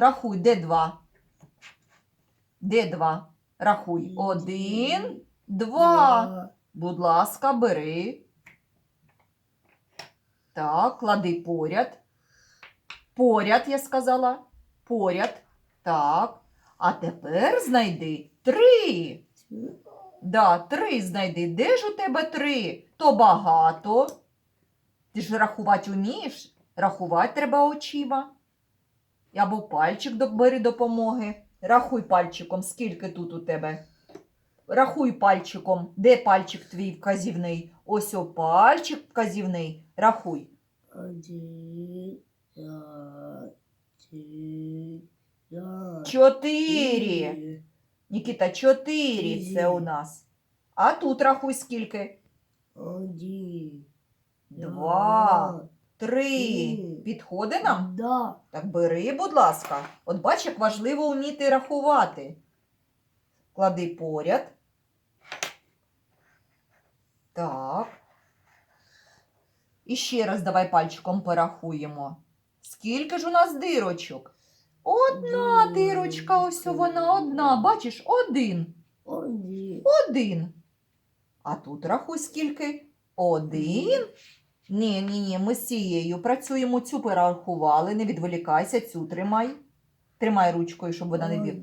Рахуй, де два? Де два? Рахуй. Один, два. Будь ласка, бери. Так, клади поряд. Поряд, я сказала. Поряд. Так. А тепер знайди три. Да, три знайди. Де ж у тебе три? То багато. Ти ж рахувати вмієш? Рахувати треба очима. Або пальчик бери допомоги. Рахуй пальчиком, скільки тут у тебе. Рахуй пальчиком. Де пальчик твій вказівний? Ось о пальчик вказівний. Рахуй. Один, два, три, п'ять, Чотири. Нікіта, чотири це у нас. А тут рахуй скільки? Один, Два, три. Три. Підходи нам? Да. Так бери, будь ласка. От бач, як важливо вміти рахувати. Клади поряд. Так. І ще раз давай пальчиком порахуємо. Скільки ж у нас дирочок? Одна дирочка, ось вона одна. Бачиш, один. Один. Один. А тут рахуй скільки? Один. Ні, ні, ні, ми з цією працюємо, цю порахували, не відволікайся, цю тримай. Тримай ручкою, щоб вона не вів.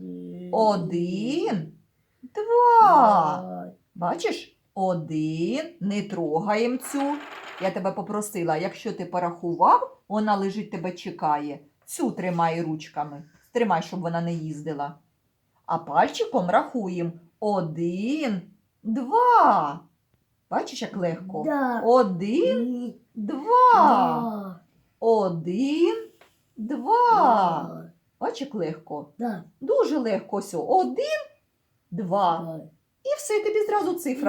Один, два. Бачиш? Один. Не трогаємо цю. Я тебе попросила, якщо ти порахував, вона лежить тебе чекає. Цю тримай ручками. Тримай, щоб вона не їздила. А пальчиком рахуємо. Один, два. Бачиш, як легко? Да. Один, два. два. Один, два. Бачиш, як легко? Да. Дуже легко. Ось. Один, два. І все, тобі зразу цифра